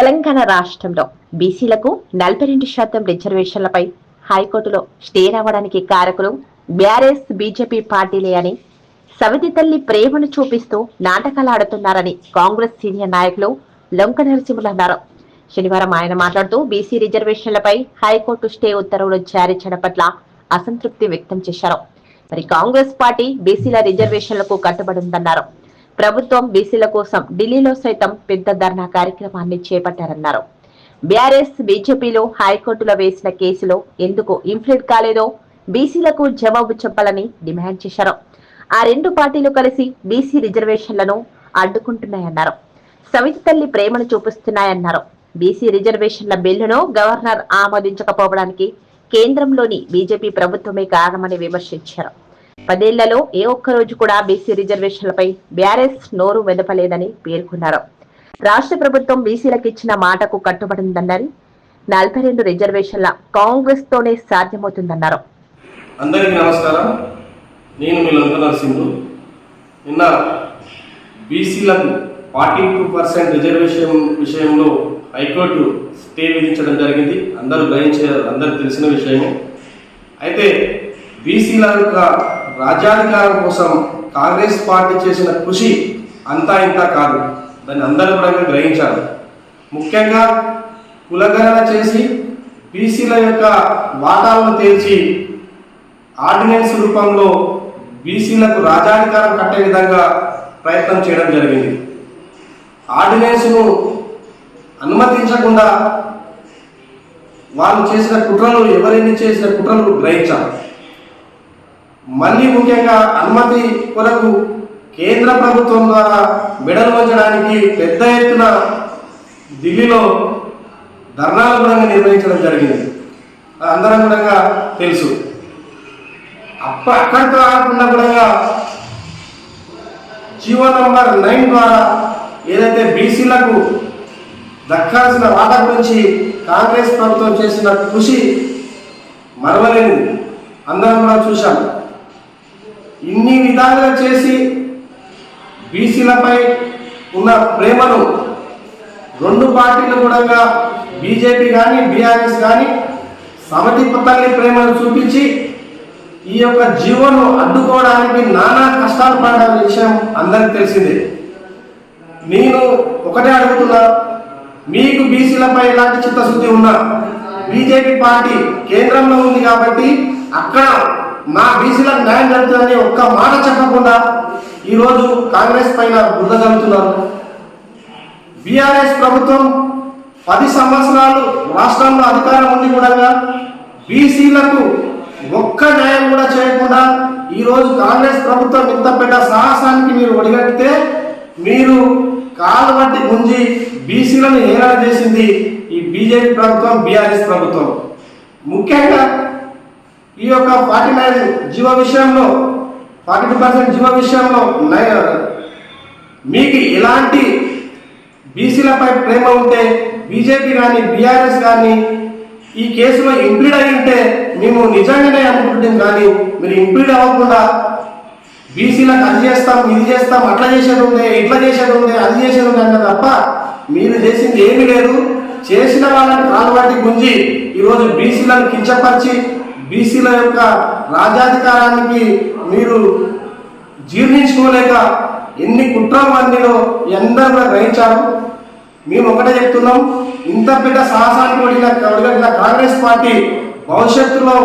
తెలంగాణ రాష్ట్రంలో బీసీలకు నలభై రెండు శాతం రిజర్వేషన్లపై హైకోర్టులో స్టే రావడానికి కారకులు బ్యారెస్ బీజేపీ పార్టీలే అని సవితి తల్లి ప్రేమను చూపిస్తూ నాటకాలు ఆడుతున్నారని కాంగ్రెస్ సీనియర్ నాయకులు లొంక నరసింహులు అన్నారు. శనివారం ఆయన మాట్లాడుతూ బీసీ రిజర్వేషన్లపై హైకోర్టు స్టే ఉత్తర్వులు జారీ చేయడం పట్ల అసంతృప్తి వ్యక్తం చేశారు. మరి కాంగ్రెస్ పార్టీ బీసీల రిజర్వేషన్లకు కట్టుబడి ఉందన్నారు. ప్రభుత్వం బీసీల కోసం ఢిల్లీలో సైతం పెద్ద ధర్నా కార్యక్రమాన్ని చేపట్టారన్నారు. బీఆర్ఎస్ బీజేపీలో హైకోర్టులో వేసిన కేసులో ఎందుకు ఇంప్లీడ్ కాలేదో బీసీలకు జవాబు చెప్పాలని డిమాండ్ చేశారు. ఆ రెండు పార్టీలు కలిసి బీసీ రిజర్వేషన్లను అడ్డుకుంటున్నాయన్నారు. సవిత తల్లి ప్రేమను చూపిస్తున్నాయన్నారు. బీసీ రిజర్వేషన్ల బిల్లును గవర్నర్ ఆమోదించకపోవడానికి కేంద్రంలోని బీజేపీ ప్రభుత్వమే కారణమని విమర్శించారు. పదేళ్ళలో ఏ ఒక్క రోజు కూడా బీసీ రిజర్వేషన్లపై బీఆర్ఎస్ నోరు వెదపలేదని పేర్కొన్నారు. రాష్ట్ర ప్రభుత్వం బీసీలకు ఇచ్చిన మాటకు కట్టుబడిందన్నారు. నలభై రెండు రిజర్వేషన్ల కాంగ్రెస్ తోనే సాధ్యమవుతుందన్నారు. అందరికీ నమస్కారం. నేను మీ లంక నరసింహు నిన్న బీసీలకు ఫార్టీ టూ పర్సెంట్ రిజర్వేషన్ విషయంలో హైకోర్టు స్టే విధించడం జరిగింది. అందరూ గ్రహించే అందరూ తెలిసిన విషయమే. అయితే బీసీల యొక్క రాజ్యాధికారం కోసం కాంగ్రెస్ పార్టీ చేసిన కృషి అంతా ఇంత కాదు. దాన్ని అందరూ కూడా గ్రహించారు ముఖ్యంగా కులగణన చేసి బీసీల యొక్క వాటాలను తేల్చి ఆర్డినెన్స్ రూపంలో బీసీలకు రాజాధికారం కట్టే విధంగా ప్రయత్నం చేయడం జరిగింది. ఆర్డినెన్స్ను అనుమతించకుండా వాళ్ళు చేసిన కుట్రలు ఎవరైనా చేసిన కుట్రలు గ్రహించారు మళ్ళీ ముఖ్యంగా అనుమతి కొరకు కేంద్ర ప్రభుత్వం ద్వారా మెడలు వంచడానికి పెద్ద ఎత్తున ఢిల్లీలో ధర్నాలు కూడా నిర్వహించడం జరిగింది. అందరం కూడా తెలుసు. అప్ప అక్కడితో ఆగకుండా కూడా జీవో నంబర్ నైన్ ద్వారా ఏదైతే బీసీలకు దక్కాల్సిన వాటా గురించి కాంగ్రెస్ ప్రభుత్వం చేసిన కృషి మరవలేని అందరం కూడా చూశాం. ఇన్ని విధాలుగా చేసి బీసీలపై ఉన్న ప్రేమను రెండు పార్టీలు కూడా బీజేపీ కానీ బీఆర్ఎస్ కానీ సమతి తల్లి ప్రేమను చూపించి ఈ యొక్క జీవోను అడ్డుకోవడానికి నానా కష్టాలు పడిన విషయం అందరికి తెలిసిందే. నేను ఒకటే అడుగుతున్నా మీకు బీసీలపై ఎలాంటి చిత్తశుద్ధి ఉన్నా? బీజేపీ పార్టీ కేంద్రంలో ఉంది కాబట్టి అక్కడ మా బీసీలకు న్యాయం జరుగుతుందని ఒక్క మాట చెప్పకుండా ఈరోజు కాంగ్రెస్ పైన బుద్ధ జరుగుతున్నారు బీఆర్ఎస్ ప్రభుత్వం పది సంవత్సరాలు రాష్ట్రంలో అధికారం ఉంది కూడా బీసీలకు ఒక్క న్యాయం కూడా చేయకుండా ఈరోజు కాంగ్రెస్ ప్రభుత్వం ఇంత పెద్ద సాహసానికి మీరు ఒడిగట్టితే మీరు కాలు బట్టి గుంజి బీసీలను ఏలా చేసింది ఈ బీజేపీ ప్రభుత్వం బీఆర్ఎస్ ప్రభుత్వం. ముఖ్యంగా ఈ యొక్క ఫార్టీ నైన్ జీవ విషయంలో ఫార్టీ టూ పర్సెంట్ జీవ విషయంలో మీకు ఎలాంటి బీసీలపై ప్రేమ ఉంటే బీజేపీ కానీ బీఆర్ఎస్ కానీ ఈ కేసులో ఇంప్లీడ్ అయి ఉంటే మేము నిజంగానే అనుకుంటున్నాం కానీ మీరు ఇంప్లీడ్ అవ్వకుండా బీసీలకు అది చేస్తాం ఇది చేస్తాం అట్లా చేసేది ఉంది ఇట్లా చేసేది ఉంది అది చేసేది ఉంది అన్న తప్ప మీరు చేసింది ఏమీ లేదు. చేసిన వాళ్ళని కాలువాటి గుంజి ఈరోజు బీసీలను కించపరిచి బీసీల యొక్క రాజ్యాధికారానికి మీరు జీర్ణించుకోలేక ఎన్ని కుట్రలు మందిలో ఎందరూ గ్రహించారు. మేము ఒకటే చెప్తున్నాం ఇంత పెద్ద సాహసానికి ఒడిగిన ఒడిగట్టిన కాంగ్రెస్ పార్టీ భవిష్యత్తులో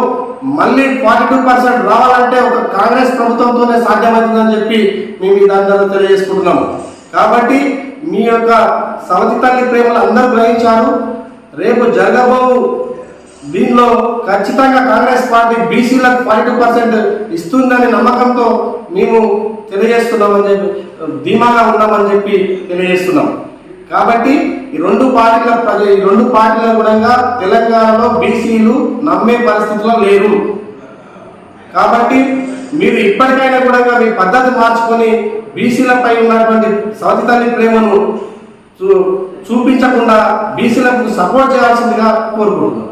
మళ్ళీ ఫార్టీ టూ పర్సెంట్ రావాలంటే ఒక కాంగ్రెస్ ప్రభుత్వంతోనే సాధ్యమవుతుందని చెప్పి మేము ఇదందరూ తెలియజేసుకుంటున్నాం. కాబట్టి మీ యొక్క సవతి తల్లి ప్రేమలు అందరూ గ్రహించారు. రేపు జరగబోవు దీనిలో ఖచ్చితంగా కాంగ్రెస్ పార్టీ బీసీలకు ఫార్టీ పర్సెంట్ ఇస్తుందనే నమ్మకంతో మేము తెలియజేస్తున్నామని చెప్పి ధీమాగా ఉన్నామని చెప్పి తెలియజేస్తున్నాం. కాబట్టి ఈ రెండు పార్టీల ప్రజ ఈ రెండు పార్టీల కూడా తెలంగాణలో బీసీలు నమ్మే పరిస్థితిలో లేరు. కాబట్టి మీరు ఇప్పటికైనా కూడా మీ పద్ధతి మార్చుకొని బీసీలపై ఉన్నటువంటి సవతి తల్లి ప్రేమను చూ చూపించకుండా బీసీలకు సపోర్ట్ చేయాల్సిందిగా కోరుకుంటున్నాం.